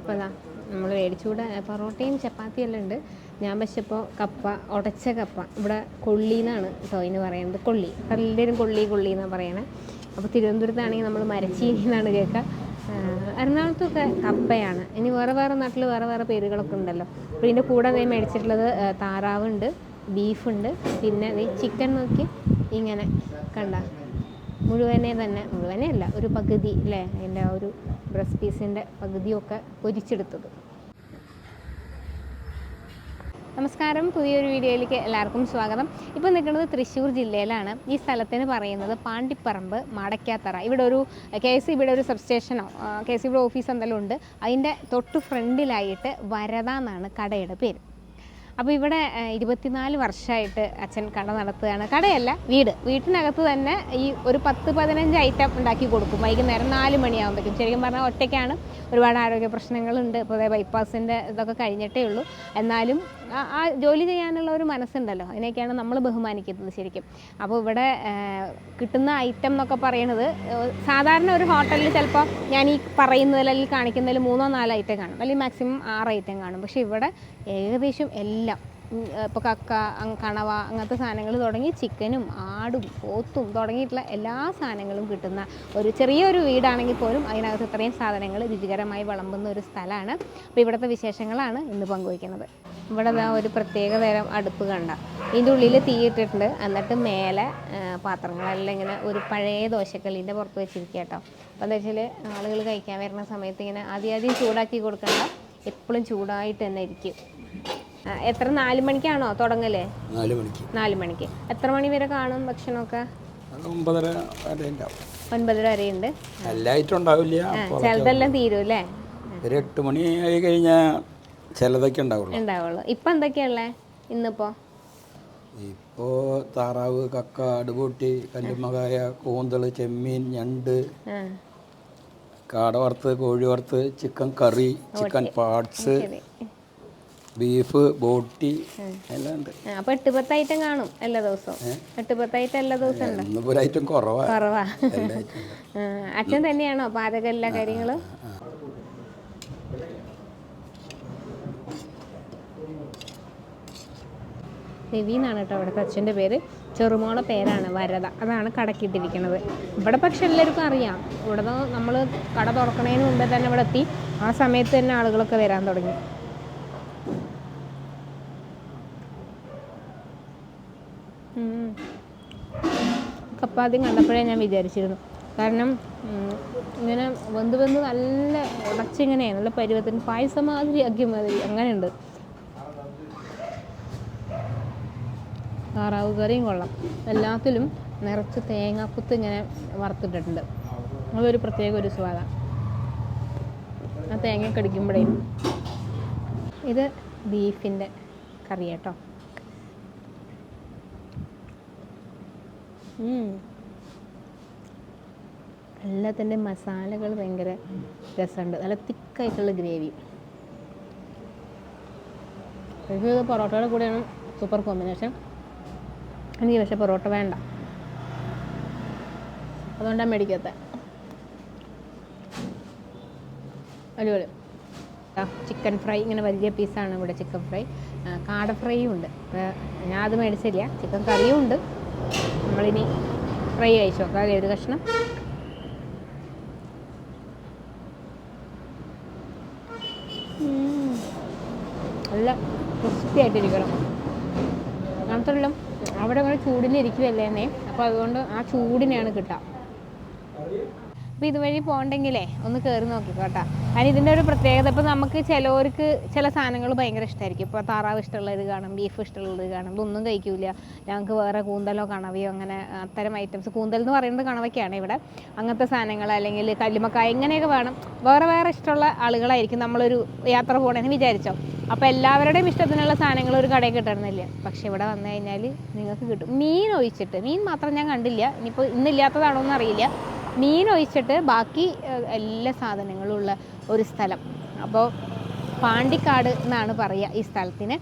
അപ്പോൾ അതാ നമ്മൾ മേടിച്ചുകൂടെ പൊറോട്ടയും ചപ്പാത്തിയും എല്ലാം ഉണ്ട്. ഞാൻ വെച്ചപ്പോൾ ഇപ്പോൾ കപ്പ ഉടച്ച കപ്പ. ഇവിടെ കൊള്ളി എന്നാണ് കേട്ടോ ഇതിന് പറയുന്നത് കൊള്ളി. എല്ലാവരും കൊള്ളി കൊള്ളി എന്നാണ് പറയണേ. അപ്പോൾ തിരുവനന്തപുരത്താണെങ്കിൽ നമ്മൾ മരച്ചീനി എന്നാണ് കേൾക്കുക എറണാകുളത്തൊക്കെ കപ്പയാണ്. ഇനി വേറെ വേറെ നാട്ടിൽ വേറെ വേറെ പേരുകളൊക്കെ ഉണ്ടല്ലോ. അപ്പോൾ ഇതിന്റെ കൂടെ അതേ മേടിച്ചിട്ടുള്ളത് താറാവുണ്ട് ബീഫുണ്ട്. പിന്നെ ചിക്കൻ നോക്കി ഇങ്ങനെ കണ്ട. മുഴുവനെ തന്നെ മുഴുവനെ അല്ല ഒരു പകുതി അല്ലേ അതിന്റെ ഒരു ബ്രസ്റ്റ് പീസിന്റെ പകുതിയൊക്കെ പൊരിച്ചെടുത്തത്. നമസ്കാരം പുതിയൊരു വീഡിയോയിലേക്ക് എല്ലാവർക്കും സ്വാഗതം. ഇപ്പോൾ നിൽക്കുന്നത് തൃശ്ശൂർ ജില്ലയിലാണ്. ഈ സ്ഥലത്തിന് പറയുന്നത് പാണ്ടിപ്പറമ്പ് മാടക്കാത്തറ. ഇവിടെ ഒരു കെ എസ് ഇവിടെ ഒരു സബ്സ്റ്റേഷനോ കെ എസ് ഇവിടെ ഓഫീസ് എന്തെങ്കിലും ഉണ്ട്? അതിന്റെ തൊട്ട് ഫ്രണ്ടിലായിട്ട് വരതാന്നാണ് കടയുടെ പേര്. അപ്പോൾ ഇവിടെ ഇരുപത്തിനാല് വർഷമായിട്ട് അച്ഛൻ കട നടത്തുകയാണ്. കടയല്ല വീട്. വീട്ടിനകത്ത് തന്നെ ഈ ഒരു പത്ത് പതിനഞ്ച് ഐറ്റം ഉണ്ടാക്കി കൊടുക്കും. വൈകുന്നേരം നാല് മണിയാകുമ്പോഴേക്കും ശരിക്കും പറഞ്ഞാൽ ഒറ്റയ്ക്കാണ് ഒരുപാട് ആരോഗ്യ പ്രശ്നങ്ങളുണ്ട്. ഇപ്പോൾ ബൈപ്പാസിന്റെ ഇതൊക്കെ കഴിഞ്ഞിട്ടേ ഉള്ളൂ. എന്നാലും ആ- ജോലി ചെയ്യാനുള്ള ഒരു മനസ്സുണ്ടല്ലോ. അതിനെയൊക്കെയാണ് നമ്മൾ ബഹുമാനിക്കുന്നത് ശരിക്കും. അപ്പോൾ ഇവിടെ കിട്ടുന്ന ഐറ്റം എന്നൊക്കെ പറയണത് സാധാരണ ഒരു ഹോട്ടലിൽ ചിലപ്പോൾ ഞാൻ ഈ പറയുന്നതിൽ അല്ലെങ്കിൽ കാണിക്കുന്നതിൽ മൂന്നോ നാലോ ഐറ്റം കാണും. അല്ലെങ്കിൽ മാക്സിമം ആറ് ഐറ്റം കാണും. പക്ഷേ ഇവിടെ ഏകദേശം എല്ലാം ഇപ്പോൾ കക്ക കണവ അങ്ങനത്തെ സാധനങ്ങൾ തുടങ്ങി ചിക്കനും ആടും പോത്തും തുടങ്ങിയിട്ടുള്ള എല്ലാ സാധനങ്ങളും കിട്ടുന്ന ഒരു ചെറിയൊരു വീടാണെങ്കിൽ പോലും അതിനകത്ത് ഇത്രയും സാധനങ്ങൾ രുചികരമായി വിളമ്പുന്ന ഒരു സ്ഥലമാണ്. അപ്പോൾ ഇവിടുത്തെ വിശേഷങ്ങളാണ് ഇന്ന് പങ്കുവയ്ക്കുന്നത്. ഇവിടെ ഒരു പ്രത്യേക തരം അടുപ്പ് കണ്ട. ഇതിന്റെ ഉള്ളിൽ തീയിട്ടിട്ടുണ്ട് എന്നിട്ട് മേലെ പാത്രങ്ങളെല്ലാം ഇങ്ങനെ ഒരു പഴയ ദോശക്കല്ലിന്റെ പുറത്ത് വെച്ചിരിക്കുക കേട്ടോ. അപ്പോൾ എന്താ വെച്ചാൽ ആളുകൾ കഴിക്കാൻ വരുന്ന സമയത്ത് ഇങ്ങനെ ആദ്യം ആദ്യം ചൂടാക്കി കൊടുക്കണ്ട. എപ്പോഴും ചൂടായിട്ട് തന്നെ ഇരിക്കും. എത്ര നാല് മണിക്കാണോ തുടങ്ങൽ? നാല് മണിക്ക്. നാല് മണിക്ക്. എത്ര മണി വരെ കാണും ഭക്ഷണമൊക്കെ? ഒമ്പതര വരെ ഉണ്ടാവും. ഒൻപതര വരെ ഉണ്ട്. ഉണ്ടാവില്ല ചിലതെല്ലാം തീരും അല്ലേ ഒരു എട്ട് മണി ആയി കഴിഞ്ഞാൽ ചിലതൊക്കെ ഉണ്ടാവുള്ളൂ. ഉണ്ടാവുള്ളൂ. ഇപ്പം എന്തൊക്കെയുള്ളേ ഇന്നിപ്പോ? ഇപ്പോ താറാവ് കക്ക അടുപൂട്ടി കല്ലുമകായ കൂന്തൽ ചെമ്മീൻ ഞണ്ട് കാട വറുത്ത് കോഴി വറുത്ത് chicken curry chicken parts beef ബോട്ടി എല്ലാം ഉണ്ട്. അപ്പൊ എട്ട് പത്ത് ഐറ്റം കാണും എല്ലാ ദിവസവും. എട്ട് പത്ത് ഐറ്റം എല്ലാ ദിവസവും ഐറ്റം കുറവാ. കുറവാ. അച്ഛൻ തന്നെയാണോ പാചകം എല്ലാ കാര്യങ്ങളും? രവി എന്നാണ് കേട്ടോ അവിടുത്തെ അച്ഛന്റെ പേര്. ചെറുമോളെ പേരാണ് വരത. അതാണ് കടക്കിട്ടിരിക്കുന്നത് ഇവിടെ പക്ഷെ എല്ലാവർക്കും അറിയാം. ഇവിടെ നമ്മൾ കട തുറക്കണതിന് മുമ്പേ തന്നെ ഇവിടെ എത്തി. ആ സമയത്ത് തന്നെ ആളുകളൊക്കെ വരാൻ തുടങ്ങി. ഉം. കപ്പാദ്യം കണ്ടപ്പോഴേ ഞാൻ വിചാരിച്ചിരുന്നു. കാരണം ഇങ്ങനെ വെന്ത് വെന്ത് നല്ല ഉടച്ചിങ്ങനെ നല്ല പരുവത്തിന് പായസം മാതിരി അഗ്യ മാതിരി അങ്ങനെയുണ്ട്. താറാവ് കറിയും കൊള്ളാം. എല്ലാത്തിലും നിറച്ച് തേങ്ങാക്കുത്ത് ഇങ്ങനെ വറുത്തിട്ടിട്ടുണ്ട്. അതൊരു പ്രത്യേക ഒരു സ്വാദാണ് ആ തേങ്ങ കടിക്കുമ്പോഴേ ഇത് ബീഫിന്റെ കറി കേട്ടോ. എല്ലാത്തിന്റെ മസാലകൾ ഭയങ്കര രസമുണ്ട്. നല്ല തിക്കായിട്ടുള്ള ഗ്രേവി. പൊറോട്ടയുടെ കൂടെയാണ് സൂപ്പർ കോമ്പിനേഷൻ. എനിക്ക് പക്ഷേ പൊറോട്ട വേണ്ട. അതുകൊണ്ടാണ് മേടിക്കാത്ത അടിപൊളി. ചിക്കൻ ഫ്രൈ ഇങ്ങനെ വലിയ പീസാണ് ഇവിടെ ചിക്കൻ ഫ്രൈ കാട ഫ്രൈയും ഉണ്ട്. ഞാൻ അത് മേടിച്ചില്ല. ചിക്കൻ കറിയും ഉണ്ട്. നമ്മളിനി ഫ്രൈ കഴിച്ചു. നോക്കാം അല്ലേ ഒരു കഷ്ണം. നല്ല ക്രിസ്പി ആയിട്ടിരിക്കണം. മാത്രമല്ല അവിടെ അങ്ങനെ ചൂടിലിരിക്കുമല്ലേ എന്നേ. അപ്പോൾ അതുകൊണ്ട് ആ ചൂടിനെയാണ് കിട്ടുക. അപ്പോൾ ഇതുവഴി പോകണ്ടെങ്കിലേ ഒന്ന് കയറി നോക്കിക്കോട്ടാ കാരണം ഇതിന്റെ ഒരു പ്രത്യേകത ഇപ്പോൾ നമുക്ക് ചിലവർക്ക് ചില സാധനങ്ങൾ ഭയങ്കര ഇഷ്ടമായിരിക്കും ഇപ്പോൾ താറാവ് ഇഷ്ടമുള്ളത് കാണും ബീഫ് ഇഷ്ടമുള്ളത് കാണും ഇതൊന്നും കഴിക്കില്ല ഞങ്ങൾക്ക് വേറെ കൂന്തലോ കണവയോ അങ്ങനെ അത്തരം ഐറ്റംസ് കൂന്തൽ എന്ന് പറയുന്നത് കണവയ്ക്കാണ് ഇവിടെ. അങ്ങനത്തെ സാധനങ്ങൾ അല്ലെങ്കിൽ കല്ലുമക്കായ ഇങ്ങനെയൊക്കെ വേണം. വേറെ വേറെ ഇഷ്ടമുള്ള ആളുകളായിരിക്കും നമ്മളൊരു യാത്ര പോകണമെന്ന് വിചാരിച്ചോ. അപ്പോൾ എല്ലാവരുടെയും ഇഷ്ടത്തിനുള്ള സാധനങ്ങൾ ഒരു കടയിൽ കിട്ടണമെന്നില്ല. പക്ഷെ ഇവിടെ വന്നു കഴിഞ്ഞാൽ നിങ്ങൾക്ക് കിട്ടും. മീൻ ഒഴിച്ചിട്ട് മീൻ മാത്രം ഞാൻ കണ്ടില്ല. ഇനിയിപ്പോൾ ഇന്നില്ലാത്തതാണോ എന്ന് അറിയില്ല. മീൻ ഒഴിച്ചിട്ട് ബാക്കി എല്ലാ സാധനങ്ങളും ഉള്ള ഒരു സ്ഥലം. അപ്പോൾ പാണ്ടിക്കാട് എന്നാണ് പറയുക ഈ സ്ഥലത്തിന്.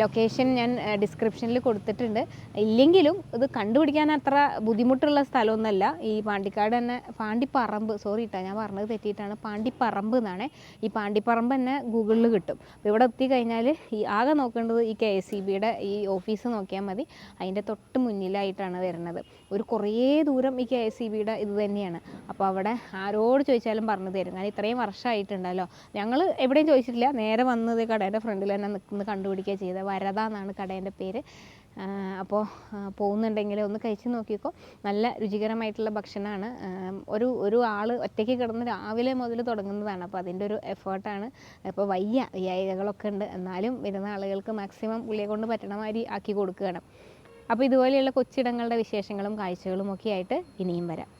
ലൊക്കേഷൻ ഞാൻ ഡിസ്ക്രിപ്ഷനിൽ കൊടുത്തിട്ടുണ്ട്. ഇല്ലെങ്കിലും ഇത് കണ്ടുപിടിക്കാൻ അത്ര ബുദ്ധിമുട്ടുള്ള സ്ഥലമൊന്നുമല്ല ഈ പാണ്ടിക്കാട് തന്നെ പാണ്ടിപ്പറമ്പ് സോറി ഇട്ടാ ഞാൻ പറഞ്ഞത് തെറ്റിയിട്ടാണ്. പാണ്ടിപ്പറമ്പ് എന്നാണ്. ഈ പാണ്ടിപ്പറമ്പ് തന്നെ ഗൂഗിളിൽ കിട്ടും. അപ്പോൾ ഇവിടെ എത്തിക്കഴിഞ്ഞാൽ ഈ ആകെ നോക്കേണ്ടത് ഈ കെ എസ് ഇ ബിയുടെ ഈ ഓഫീസ് നോക്കിയാൽ മതി. അതിന്റെ തൊട്ട് മുന്നിലായിട്ടാണ് വരുന്നത്. ഒരു കുറേ ദൂരം ഈ കെ എസ് ഇ ബിയുടെ ഇത് തന്നെയാണ്. അപ്പോൾ അവിടെ ആരോട് ചോദിച്ചാലും പറഞ്ഞു തരും. കാരണം ഇത്രയും വർഷമായിട്ടുണ്ടല്ലോ ഞങ്ങൾ എവിടെയും ചോദിച്ചിട്ടില്ല. നേരെ വന്നത് കടേന്റെ ഫ്രണ്ടിൽ തന്നെ നിൽക്കുന്നത് കണ്ടുപിടിക്കുക ചെയ്തത് വരത എന്നാണ് കടേന്റെ പേര്. അപ്പോൾ പോകുന്നുണ്ടെങ്കിൽ ഒന്ന് കഴിച്ച് നോക്കിക്കോ. നല്ല രുചികരമായിട്ടുള്ള ഭക്ഷണമാണ് ഒരു ഒരു ആൾ ഒറ്റയ്ക്ക് കിടന്ന് രാവിലെ മുതൽ തുടങ്ങുന്നതാണ്. അപ്പോൾ അതിന്റെ ഒരു എഫേർട്ടാണ്. ഇപ്പോൾ വയ്യ വയ്യായികകളൊക്കെ ഉണ്ട്. എന്നാലും വരുന്ന ആളുകൾക്ക് മാക്സിമം പുള്ളിയെ കൊണ്ട് പറ്റണ മാതിരി ആക്കി കൊടുക്കുകയാണ്. അപ്പോൾ ഇതുപോലെയുള്ള കൊച്ചിടങ്ങളുടെ വിശേഷങ്ങളും കാഴ്ചകളും ഒക്കെ ആയിട്ട് ഇനിയും വരാം.